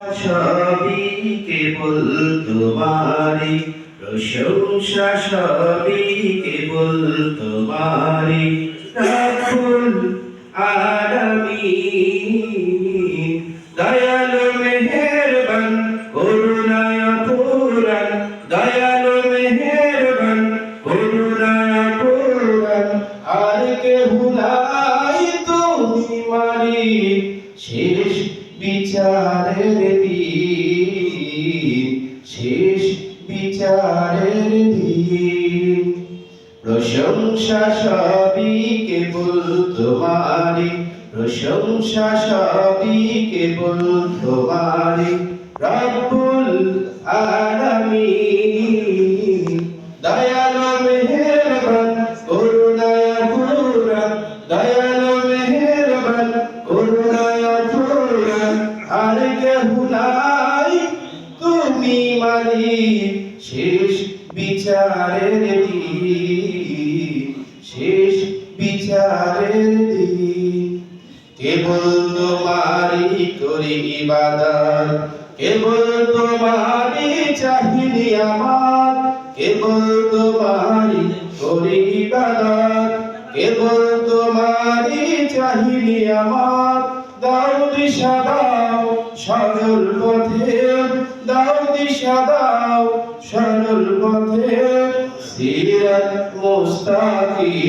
সবই কেবল তোমারি প্রশংসা সবই কেবল তোমারি রাখুল আলামী দয়ালু মেহেরবান, করুণায় পুরান দয়ালু মেহেরবান, করুণায় পুরান আর কে হুলাই তুমি মারি শেষ বিচারের দিন শেষ বিচারের দিন। প্রশংসা সবই কেবল তোমারি প্রশংসা সবই কেবল তোমারি মালিক শেষ বিচারের দিন, শেষ বিচারের দিন। কেবল তোমারই করি ইবাদত, কেবল তোমারই চাহিনি আমার, কেবল তোমারই করি ইবাদত, কেবল তোমারই চাহিনি আমার। দাও দিশা দাও সরল পথে দিশা দাও সরল পথে সিরাত মুস্তাকিম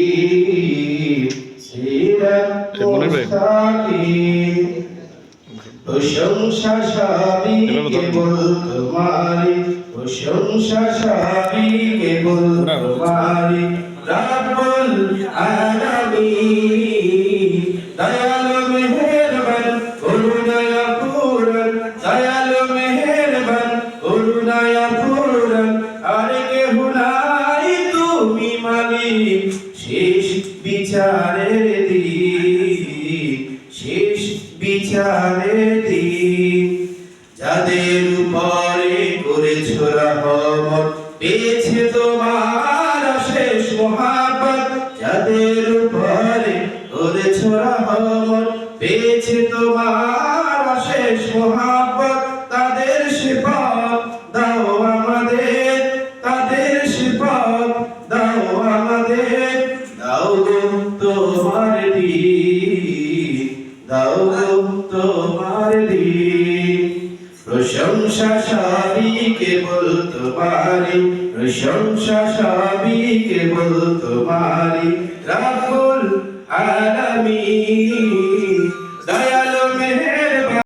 সিরাত। মুস্তাকিম। প্রশংসা সবই কেবল তোমারি প্রশংসা সবই কেবল তোমারি রাব্বুল আলামিন পূরণ আর নাই তুমি মালিক। শেষ বিচারের দিন, শেষ বিচারের দিন। যাদের উপরে করেছ রহমত, পেয়েছে তোমার শেষ মহাপত যাদের উপরে করেছ পেয়েছে তোমার শেষ তাদের সেপথ আমাদের দাও গো তোমার দাও প্রশংসা সবই কেবল তোমারি প্রশংসা সবই